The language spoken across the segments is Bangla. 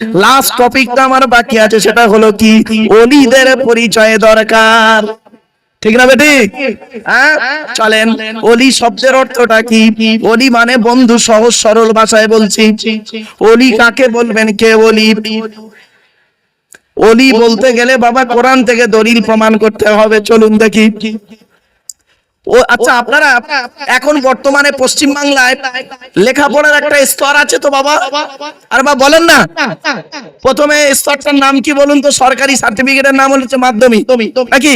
লাস্ট টপিকটা আমার বাকি আছে, সেটা হলো কি? অলিদের পরিচয় দরকার। ঠিক না বেটি? হ্যাঁ? চলেন, অলি শব্দের অর্থটা কি? অলি মানে বন্ধু, সহজ, সরল ভাষায় বলছি। অলি কাকে বলবেন? কে অলি? অলি বলতে গেলে বাবা কোরআন থেকে দলিল প্রমাণ করতে হবে। চলুন দেখি। ও আচ্ছা আপনারা এখন বর্তমানে পশ্চিম বাংলায় লেখাপড়ার একটা স্তর আছে তো বাবা? আর বা বলেন না। প্রথমে স্তরটার নাম কি বলুন তো? সরকারি সার্টিফিকেটের নাম হচ্ছে মাধ্যমিক। নাকি?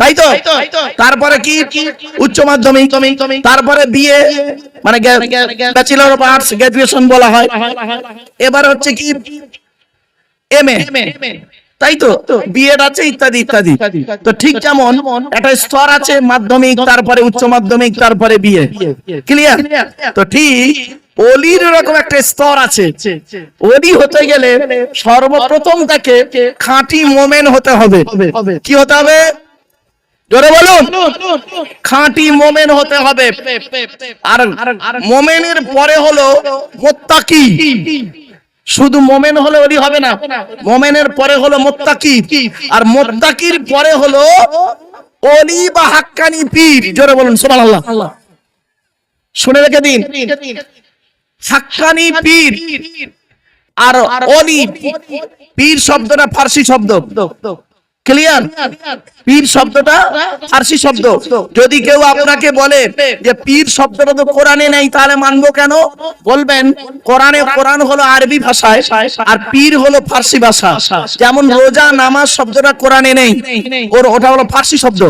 তাই তো? তারপরে কি? উচ্চ মাধ্যমিক। তারপরে বিএ মানে ব্যাচেলর অফ আর্টস গ্রাজুয়েশন বলা হয়। এবার হচ্ছে কি? এমএ তাই তো? বিএড আছে ইত্যাদি ইত্যাদি। তো ঠিক যেমন একটা স্তর আছে মাধ্যমিক তারপরে উচ্চ মাধ্যমিক তারপরে বিএ ক্লিয়ার তো ঠিক অলির এরকম একটা স্তর আছে। অলি হতে গেলে সর্বপ্রথম তাকে খাঁটি মোমেন হতে হবে। কি হতে হবে? জোরে বলুন। খাঁটি মোমেন হতে হবে। আর মোমেনের পরে হলো মোত্তাকি শুধু মোমেন হলে ওলি হবে না। মোমেনের পরে হলো মোত্তাকি আর মোত্তাকির পরে হলো অলি বা হাক্কানি পীর। জোরে বলুন সুবহানাল্লাহ। শুনে রেখে দিন। হাক্কানি পীর। আর অলি পীর শব্দটা ফার্সি শব্দ। ক্লিয়ার পীর শব্দটা ফার্সি শব্দ। যদি কেউ আপনাকে বলে যে পীর শব্দটা তো কোরআনে নেই, তাহলে মানবো কেন? বলবেন, কোরআনে, কোরআন হলো আরবি ভাষায় আর পীর হলো ফার্সি ভাষা। যেমন রোজা, নামাজ শব্দটা কোরআনে নেই। ওর, ওটা হলো ফার্সি শব্দ।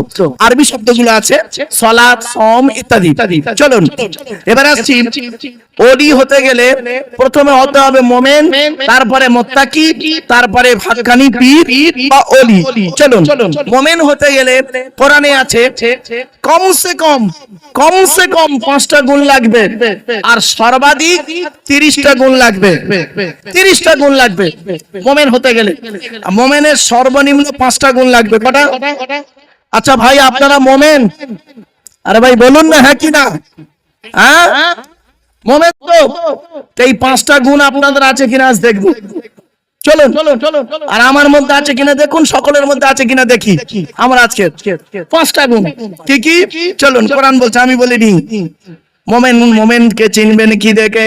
আরবি শব্দগুলো আছে, সলাৎ সম ইত্যাদি। চলুন, এবার আসছি ওলি হতে গেলে প্রথমে হতে হবে মোমেন, তারপরে মোত্তাকি, তারপরে ভাতখানি পীর বা অলি চলুন মোমেন হতে গেলে কোরআনে আছে কমসে কম কমসে কম পাঁচটা গুণ লাগবে। আর সর্বাধিক তিরিশটা গুণ লাগবে। তিরিশটা গুণ লাগবে। মোমেন হতে গেলে। মোমেনের সর্বনিম্ন পাঁচটা গুণ লাগবে। কটা? আচ্ছা ভাই আপনারা মোমেন? আরে ভাই বলুন না হ্যাঁ কি না? হ্যাঁ? মোমেন তো এই পাঁচটা গুণ আপনাদের আছে কিনা আজ দেখব। চলুন। চলুন আর আমার মধ্যে আছে কিনা দেখুন সকলের মধ্যে আছে কিনা দেখি। আমার আজকে পাঁচটা গুণ। কি কি? চলুন কোরআন বলছে আমি বলিনি। মোমেন মোমেন কে চিনবেন কি দেখে?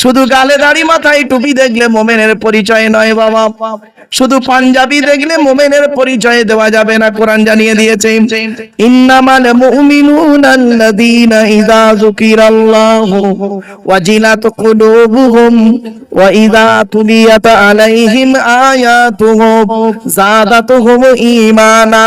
শুধু গালে দাড়ি, মাথায় টুপি দেখলে মোমেনের পরিচয় নয় বাবা। শুধু পাঞ্জাবি দেখলে মোমেনের পরিচয় দেওয়া যাবে না, কোরআন জানিয়ে দিয়েছে। ইন্নামাল মুমিনুনা আল্লাযীনা ইযা যুকিরাল্লাহু ওয়াজিলাত কুলুবুহুম ওয়া ইযা তুলিয়াত আলাইহিম আয়াতুহু যাদাতুহুম ঈমানা।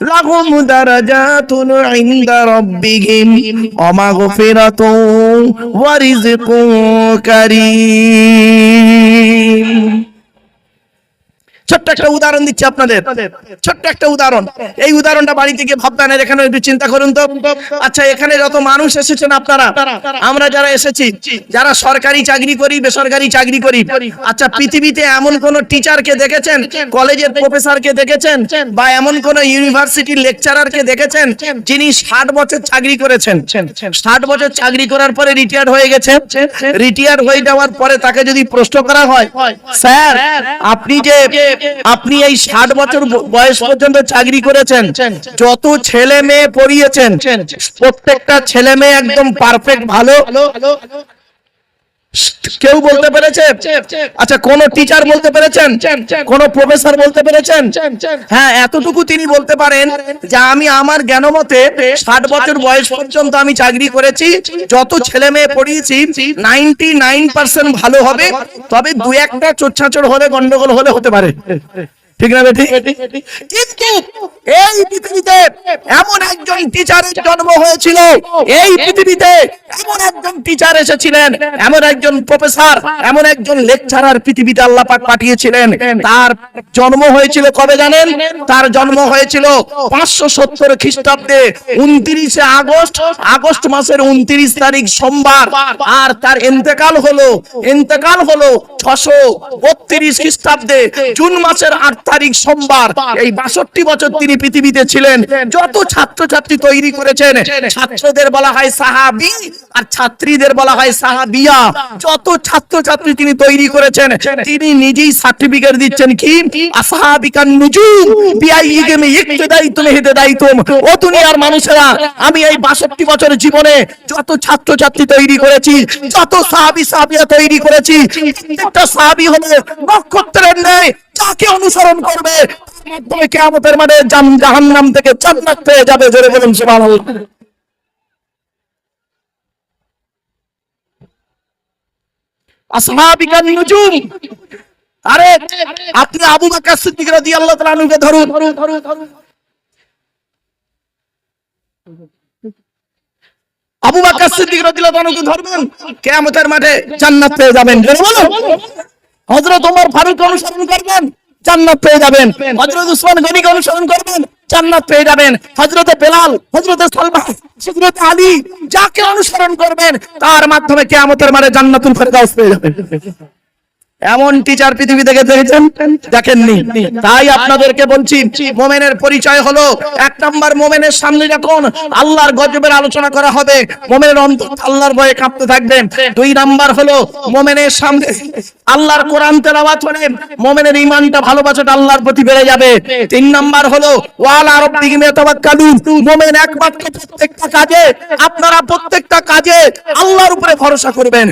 লাহুম দারাজাতুন ইনদা রাব্বিহিম ওয়া মাগফিরাতুন ওয়া রিজকুন কারীম। ছোট্ট একটা উদাহরণ দিচ্ছি আপনাদের। ছোট্ট একটা উদাহরণ। এই উদাহরণটা বাড়ি থেকে ভাববেন আর এখানে একটু চিন্তা করুন তো। আচ্ছা এখানে যত মানুষ এসেছেন আপনারা? আমরা যারা এসেছি যারা সরকারি চাকরি করি বেসরকারি চাকরি করি আচ্ছা পৃথিবীতে এমন কোন টিচারকে দেখেছেন? কলেজের প্রফেসরকে দেখেছেন? বা এমন কোন ইউনিভার্সিটির লেকচারারকে দেখেছেন? যিনি ষাট বছর চাকরি করেছেন। ষাট বছর চাকরি করার পরে রিটায়ার হয়ে গেছে রিটায়ার হয়ে যাওয়ার পরে তাকে যদি প্রশ্ন করা হয় স্যার আপনি যে আপনি এই ষাট বছর বয়স পর্যন্ত চাকরি করেছেন। যত ছেলে মেয়ে পড়িয়েছেন প্রত্যেকটা ছেলে মেয়ে একদম পারফেক্ট ভালো। কেউ বলতে পেরেছে? আচ্ছা কোন টিচার বলতে পেরেছেন? কোন প্রফেসর বলতে পেরেছেন? হ্যাঁ এতটুকু তিনি বলতে পারেন যে আমি আমার জ্ঞানমতে ষাট বছর বয়স পর্যন্ত আমি চাকরি করেছি। যত ছেলে মেয়ে পড়িয়েছি নাইনটি নাইন পার্সেন্ট ভালো হবে। তবে দু একটা চোরছাচর হলে গন্ডগোল হলে হতে পারে। ঠিক না বেটি। কিন্তু এই পৃথিবীতে এমন একজন টিচারের জন্ম হয়েছিল। এই পৃথিবীতে এমন একজন টিচার এসেছিলেন, এমন একজন প্রফেসর এমন একজন লেকচারার পৃথিবীতে আল্লাহ পাক পাঠিয়েছিলেন। তার জন্ম হয়েছিল কবে জানেন? তার জন্ম হয়েছিল পাঁচশো সত্তর খ্রিস্টাব্দে উনত্রিশে আগস্ট আগস্ট মাসের উনত্রিশ তারিখ সোমবার। আর তার ইন্তেকাল হলো ইন্তেকাল হলো ছশো বত্রিশ খ্রিস্টাব্দে জুন মাসের আট তারিখ সোমবার। এই বাষট্টি বছর তিনি পৃথিবীতে ছিলেন যত ছাত্রছাত্রী তৈরি করেছেন ছাত্রদের বলা হয় সাহাবি আর ছাত্রীদের বলা হয় সাহাবিয়া। যত ছাত্রছাত্রী তিনি তৈরি করেছেন তিনি নিজেই সার্টিফিকেট দিচ্ছেন কি? আসহাবিকান নুজুম। বিআইইগেমে ইক্তদাইতুম হিদাইতুম ও দুনিয়ার মানুষেরা আমি এই 62 বছর জীবনে যত ছাত্রছাত্রী তৈরি করেছি যত সাহাবী সাহাবিয়া তৈরি করেছি প্রত্যেকটা সাহাবী হলো নক্ষত্রের ন্যায় যাকে অনুসরণ করবে মাধ্যমে মাঠে থেকে জান্নাত পেয়ে যাবে, জোরে বলুন নুজুম। আরে, আপনি আবু বকর সিদ্দিক রাদিয়াল্লাহু তাআলা আনহুকে ধরুন। আবু বকর সিদ্দিক রাদিয়াল্লাহু আনহুকে ধরবেন, কিয়ামতের মাঠে জান্নাত পেয়ে যাবেন বলুন। হযরত ওমর ফারুক অনুসরণ করবেন। জান্নাত পেয়ে যাবেন। হজরত উসমান গনিকে অনুসরণ করবেন জান্নাত পেয়ে যাবেন। হজরতে বেলাল হজরতে সালমান হজরতে আলী যাকে অনুসরণ করবেন তার মাধ্যমে কেয়ামতের মাঠে জান্নাতুল ফেরদাউস পেয়ে যাবেন। এমন টিচার পৃথিবী থেকে দেখেছেন? দেখেননি। তাই আপনাদেরকে বলছি মোমেনের পরিচয় হলো এক নাম্বার মোমেনের সামনে যখন আল্লাহর গজবের আলোচনা করা হবে মোমেনের অন্তর আল্লাহর ভয়ে কাঁপতে থাকবেন দুই নাম্বার হলো মোমেনের সামনে আল্লাহর কোরআন তেলাওয়াত হলে মোমেনের ইমানটা ভালোবাসাটা আল্লাহর প্রতি বেড়ে যাবে। তিন নাম্বার হলো ওয়াল আরব দিকে তাওয়াক্কালুন মোমেন একমাত্র প্রত্যেকটা কাজে আপনারা প্রত্যেকটা কাজে আল্লাহর উপরে ভরসা করবেন।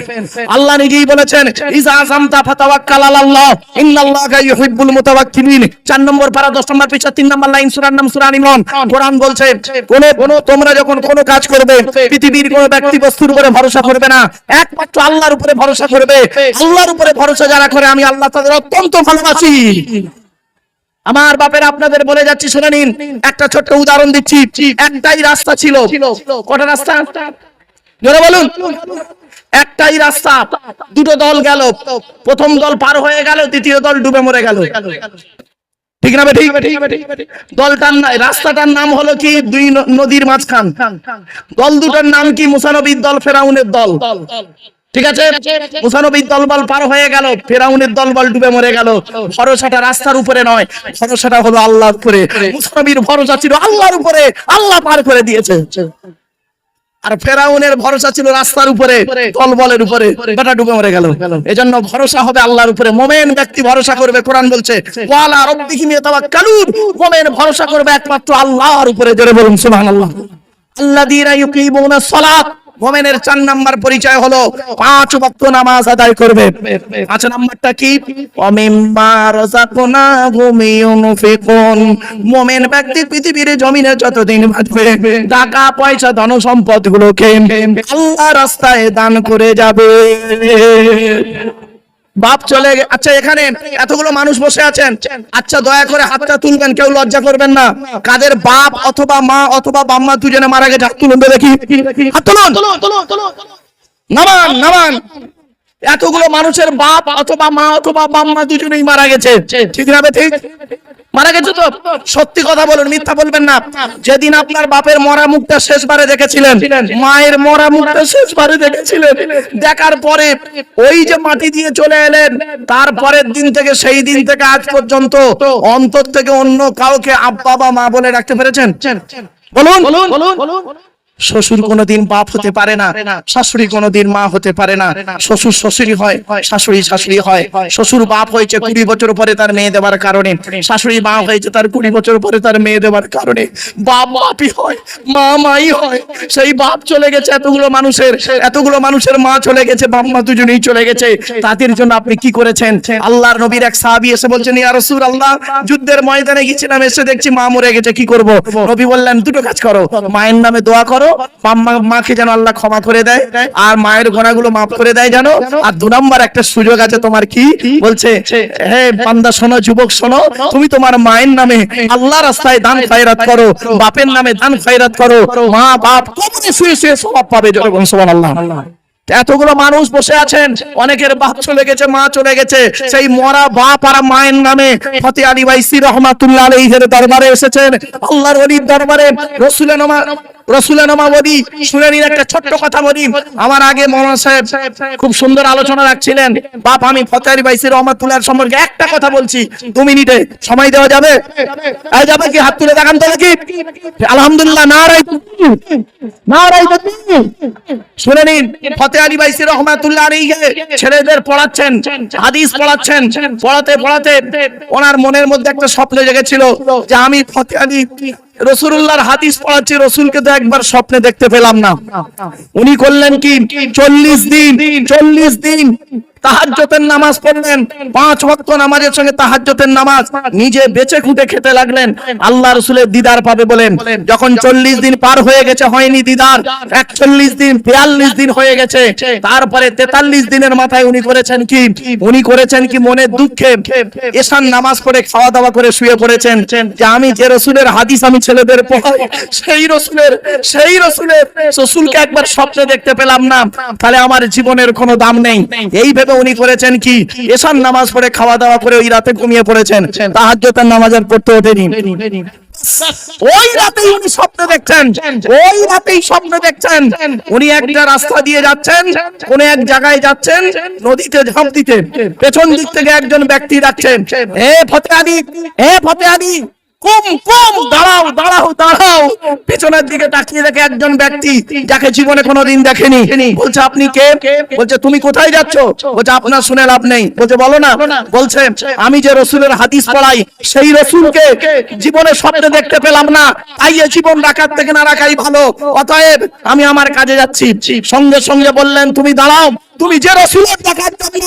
আল্লাহ নিজেই বলেছেন ইজা আযামতা ফাতাওয়াক্কাল আলাল্লাহ। ইন্নাল্লাহা ইউহিব্বুল মুতাওয়াক্কিলিন। চার নম্বর পারা 10 নম্বর পৃষ্ঠা তিন নম্বর লাইন সূরার নাম সূরা ইমরান। কোরআন বলছে কোন কোন তোমরা যখন কোন কাজ করবে পৃথিবীর কোন ব্যক্তি বস্তুর উপরে ভরসা করবে না। একমাত্র আল্লাহর উপরে ভরসা করবে। আল্লাহর উপরে ভরসা যারা করে আমি আল্লাহ তাদের অত্যন্ত ভালোবাসি। আমার বাপের আপনাদের বলে যাচ্ছি শুনে নিন। একটা ছোট্ট উদাহরণ দিচ্ছি। একটাই রাস্তা ছিল। কটা রাস্তা? জোরে বলুন। একটাই রাস্তা, দুটো দল গেল, প্রথম দল পার হয়ে গেল, দ্বিতীয় দল ডুবে মরে গেল। ঠিক না দলটার রাস্তাটার নাম হলো কি? দুই নদীর মাঝখান। দল দুটার নাম কি? মুসানবীর দল, ফেরাউনের দল। ঠিক আছে? মুসানবীর দলবল পার হয়ে গেল, ফেরাউনের দলবল ডুবে মরে গেল। ভরসাটা রাস্তার উপরে নয়, ভরসাটা হলো আল্লাহর উপরে। মুসানবীর ভরসা ছিল আল্লাহর উপরে, আল্লাহ পার করে দিয়েছে। আর ফেরাউনের ভরসা ছিল রাস্তার উপরে তলবলের উপরে। বেটা ডুবে মরে গেল। এজন্য ভরসা হবে আল্লাহর উপরে। মোমেন ব্যক্তি ভরসা করবে কোরআন বলছে ওয়ালা রব্বিহিম ইয়াতাওয়াক্কালুন। মোমেন ভরসা করবে একমাত্র আল্লাহর উপরে। জোরে বলুন সুবহানাল্লাহ। আল্লাযীনা দিয়ে সালাত। মোমেনের চার নাম্বার পরিচয় হলো পাঁচ ভক্ত নামাজ আদায় করবে। পাঁচ নাম্বারটা কি? মোমেন ব্যক্তি পৃথিবীর জমিনে যতদিন বাঁচবে, টাকা, পয়সা ধন সম্পদ গুলোকে আল্লাহ রাস্তায় দান করে যাবে। বাপ চলে আচ্ছা এখানে এতগুলো মানুষ বসে আছেন। আচ্ছা দয়া করে হাতটা তুলবেন, কেউ লজ্জা করবেন না। কাদের বাপ অথবা মা অথবা বাম্মা দুজনে মারা গেছে, হাত তুলুন দেখি। হাত তুলুন। নামান নামান। এতগুলো মানুষের বাপ অথবা মা অথবা বাম্মা দুজনেই মারা গেছে। ঠিক না ঠিক মারা গেছে তো? সত্যি কথা বলুন, মিথ্যা বলবেন না। যেদিন আপনার বাপের মরা মুখটা শেষবারে দেখেছিলেন, মায়ের মরা মুখটা শেষবারে দেখেছিলেন। দেখার পরে ওই যে মাটি দিয়ে চলে এলেন, তারপরের দিন থেকে সেই দিন থেকে আজ পর্যন্ত অন্তর থেকে অন্য কাউকে আব্বা বা মা বলে রাখতে পেরেছেন? বলুন। বলুন। শ্বশুর কোনোদিন বাপ হতে পারে না, শাশুড়ি কোনোদিন মা হতে পারে না। শ্বশুর শ্বশুরি হয়, শাশুড়ি শাশুড়ি হয়। শ্বশুর বাপ হয়েছে কুড়ি বছর পরে তার মেয়ে দেওয়ার কারণে। শাশুড়ি মা হয়েছে তার কুড়ি বছর পরে তার মেয়ে দেওয়ার কারণে। বাপ বাপই হয়, মা মাই হয়। সেই বাপ চলে গেছে এতগুলো মানুষের এতগুলো মানুষের মা চলে গেছে, বাপ মা দুজনেই চলে গেছে। তাদের জন্য আপনি কি করেছেন? আল্লাহর নবীর এক সাহাবী এসে বলছেন, ইয়া রাসূলুল্লাহ, যুদ্ধের ময়দানে গেছিলাম এসে দেখছি মা মরে গেছে, কি করব? নবী বললেন, দুটো কাজ করো, মায়ের নামে দোয়া করো মা- মাকে যেন আল্লাহ ক্ষমা করে দেয় আর মায়ের গোনাগুলো মাফ করে দেয় জানো আর দু নম্বর একটা সুযোগ আছে, তোমার কি? বলছে, হে বান্দা, শোনো, যুবক, শোনো, তুমি তোমার মায়ের নামে আল্লাহ রাস্তায় দান খয়রাত করো, বাপের নামে দান খয়রাত করো। মা, বাপ, কবরে শুয়ে শুয়ে সবাব পাবে যখন সোমান আল্লাহ এতগুলো মানুষ বসে আছেন, অনেকের বাপ চলে গেছে, মা চলে গেছে। সেই মরা বাপ আর মায়ের নামে ফতে আলী বাইসি রহমাতুল্লাহ আলাইহির দরবারে এসেছেন। আল্লাহর ওলির দরবারে রসুলের শুনে নিন একটা ছোট্ট কথা আলহামদুলিল্লাহ ছেলেদের পড়াচ্ছেন, হাদিস পড়াচ্ছেন, পড়াতে পড়াতে ওনার মনের মধ্যে একটা স্বপ্ন জেগেছিল যে আমি ফতে আলী রসুল্লাহর হাদিস পড়াচ্ছি, রসুলকে তো একবার স্বপ্নে দেখতে পেলাম না। উনি করলেন কি? চল্লিশ দিন চল্লিশ দিন। তাহাজ্জতের নামাজ পড়লেন। পাঁচ নামাজের সঙ্গে তাহাজ্জতের নামাজ নিজে বেঁচে খুঁটে খেতে লাগলেন। আল্লাহ রসুলের দিদার পাবে বলেন। যখন চল্লিশ দিন পার হয়ে গেছে, হয়নি দিদার। একচল্লিশ দিন, বিয়াল্লিশ দিন হয়ে গেছে। তারপরে তেতাল্লিশ দিনের মাথায় উনি করেছেন কি? উনি করেছেন কি মনের দুঃখে? এসান নামাজ পড়ে খাওয়া দাওয়া করে শুয়ে পড়েছেন। যে আমি যে রসুলের হাদিস আমি ছেলেদের পড়াই, সেই রসুলের সেই রসুলের। রসুলকে একবার স্বপ্নে দেখতে পেলাম না। তাহলে আমার জীবনের কোনো দাম নেই। এই ভেবে উনি করেছেন কি? এসান নামাজ পড়ে খাওয়া দাওয়া করে ওই রাতে ঘুমিয়ে পড়েছেন। তাহাজ্জতের নামাজ আর পড়তে ওঠেনি। ওই রাতেই উনি স্বপ্ন দেখছেন। ওই রাতেই স্বপ্ন দেখছেন। উনি একটা রাস্তা দিয়ে যাচ্ছেন, কোন এক জায়গায় যাচ্ছেন, নদীতে ঝাঁপ দিতে। পেছন দিক থেকে একজন ব্যক্তি ডাকছেন হে ফতে আলী হে ফতে আলী। কুম কুম, দাঁড়াও দাঁড়াও দাঁড়াও। পেছনের দিকে তাকিয়ে দেখে একজন ব্যক্তি যাকে জীবনে দেখেনি। বলছে, আপনি কে? বলছে, তুমি কোথায় যাচ্ছ? বলছে, আপনার শুনে লাভ নেই। বলছে, বলো না। বলছে, আমি যে রসুলের হাদিস পড়াই, সেই রসুলকে জীবনে স্বপ্নে দেখতে পেলাম না। তাই এ জীবন রাখার থেকে না রাখাই ভালো। অতএব আমি আমার কাজে যাচ্ছি। সঙ্গে সঙ্গে বললেন, তুমি দাঁড়াও। তুমি যে রসুলের দেখার জন্য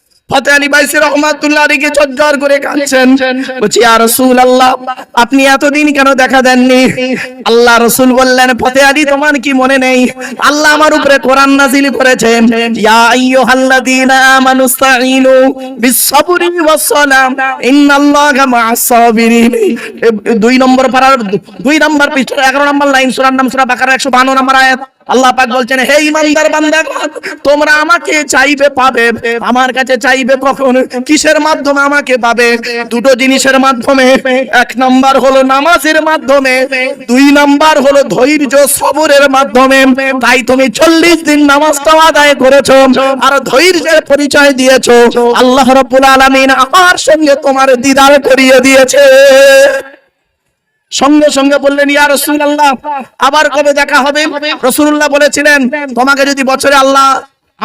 ফতে আলী বাইসি রহমাতুল্লাহ আলীকে চজ্জর করে কাঁদছেন। বলছি আর রসুল আল্লাহ আপনি এতদিন কেন দেখা দেননি? আল্লাহ রসুল বললেন ফতে আলী তোমার কি মনে নেই? আল্লাহ আমার উপরে কোরআন নাজিল করেছেন। ইয়া আইয়ুহাল্লাযীনা আমানু ইসতাঈনু বিস-সাবরি ইন্নাল্লাহা মা'আস-সাবিরিন। দুই নম্বর পারার দুই নম্বর পৃষ্ঠা 11 নম্বর লাইন সূরার নাম সূরা বাকারা 152 নম্বর আয়াত। আল্লাহ পাক বলছেন, হে ইমানদার বান্দা তোমরা আমাকে চাইবে পাবে, আমার কাছে চাইবে কখন? কিসের মাধ্যমে আমাকে পাবে? দুটো জিনিসের মাধ্যমে। এক নাম্বার হলো নামাজের মাধ্যমে, দুই নাম্বার হলো ধৈর্য সবরের মাধ্যমে। তাই তুমি চল্লিশ দিন নামাজটা আদায় করেছ আর ধৈর্যের পরিচয় দিয়েছ। আল্লাহ রাব্বুল আলামিন আমার সঙ্গে তোমার দিদার করিয়ে দিয়েছে। সঙ্গে সঙ্গে বললেন, ইয়া রাসূলুল্লাহ, আবার কবে দেখা হবে? রাসূলুল্লাহ বলেছিলেন, তোমাকে যদি বছরে আল্লাহ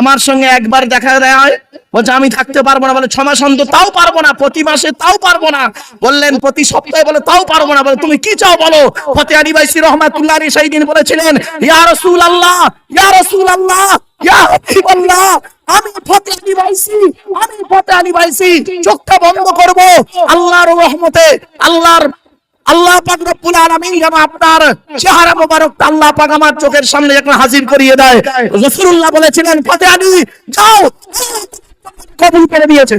আমার সঙ্গে একবার দেখা দেয়, বলছে, আমি থাকতে পারব না। বলে ছ মাস অন্তর তাও পারব না, প্রতি মাসে তাও পারব না। বললেন, প্রতি সপ্তাহে বলে, তাও পারব না। বলে, তুমি কি চাও বলো? ফতে আলী বাইসি রহমাতুল্লাহ আলী সেই দিন বলেছিলেন, ইয়া রাসূলুল্লাহ ইয়া রাসূলুল্লাহ, ইয়া হাবিবাল্লাহ, আমি ফতে আলী বাইসি, আমি ফতে আলী বাইসি, চোখটা বন্ধ করব আল্লাহর রহমতে, আল্লাহর আল্লাহ পাক রব্বুল আলামিন যেন আপনার চেহারা মোবারক আল্লাহ পাক আমার চোখের সামনে এখন হাজির করিয়ে দেয়। রাসূলুল্লাহ বলেছিলেন, ফাতে আলী, যাও। কবুল করে দিয়েছে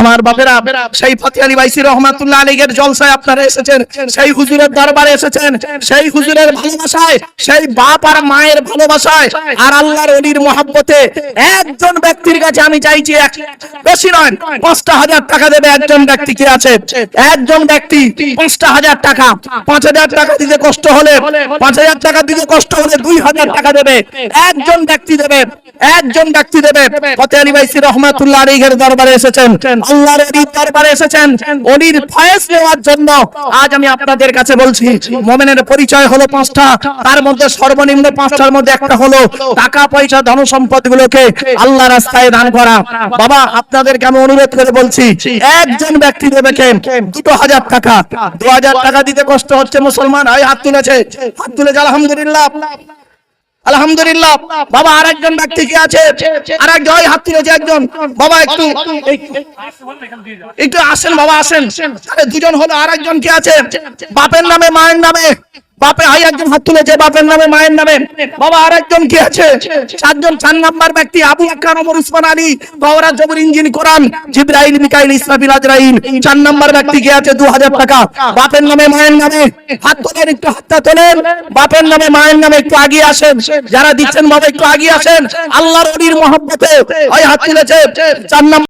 আমার বাপেরা সেই ফতে আলী বাইসি রহমাতুল্লাহ আলীগের জলসায় আপনারা এসেছেন, সেই হুজুরের দরবারে এসেছেন, সেই হুজুরের ভালোবাসায়, সেই বাপ আর মায়ের ভালোবাসায় আর আল্লাহর অলির মহাব্বতে একজন ব্যক্তির কাছে আমি চাইছি এক বেশি নয়, পাঁচটা হাজার টাকা দেবে একজন ব্যক্তি কি আছে? একজন ব্যক্তি পাঁচটা হাজার টাকা, পাঁচ হাজার টাকা দিতে কষ্ট হলে, পাঁচ হাজার টাকা দিতে কষ্ট হলে দুই হাজার টাকা দেবে, একজন ব্যক্তি দেবে, একজন ব্যক্তি দেবে। ফতে আলী বাইসি রহমাতুল্লাহ আলীগের দরবারে এসেছেন আল্লাহর দরবারে এসেছেন। অলির ফয়েজ নেওয়ার জন্য। আজ আমি আপনাদের কাছে বলছি, মোমেনের পরিচয় হলো পাঁচটা। তার মধ্যে সর্বনিম্ন পাঁচটার মধ্যে একটা হলো টাকা পয়সা ধন সম্পদ গুলোকে আল্লাহ রাস্তায় দান করা। বাবা, আপনাদেরকে আমি অনুরোধ করে বলছি, একজন ব্যক্তি দেবে কে? দুটো হাজার টাকা। দু হাজার টাকা দিতে কষ্ট হচ্ছে মুসলমান হাত তুলেছে। হাত তুলেছে, আলহামদুলিল্লাহ। আলহামদুলিল্লাহ, বাবা আর একজন ব্যক্তি কি আছে? আর এক ওই হাত তুলেছে একজন। বাবা একটু একটু আসেন, বাবা আসেন। দুজন হলো আর একজন কি আছে? বাপের নামে, মায়ের নামে। হাই একজন হাত তুলেছে, বাপের নামে, মায়ের নামে। বাবা আরেকজন কি আছে? চারজন চার নাম্বার ব্যক্তি, আবু ওমর উসমান আলী জবর engine Quran Jibrail, Mikail, Israfil, Azrail. চার নাম্বার ব্যক্তি কি আছে? 2000 টাকা। বাপের নামে, মায়ের নামে। হাত একটু বাপের নামে, মায়ের নামে একটু আগিয়ে আসেন। যারা দিচ্ছেন, বাবা, একটু আগিয়ে আসেন। আল্লাহর ওলির মহব্বতে ওই হাত তুলেছে। চার নাম্বার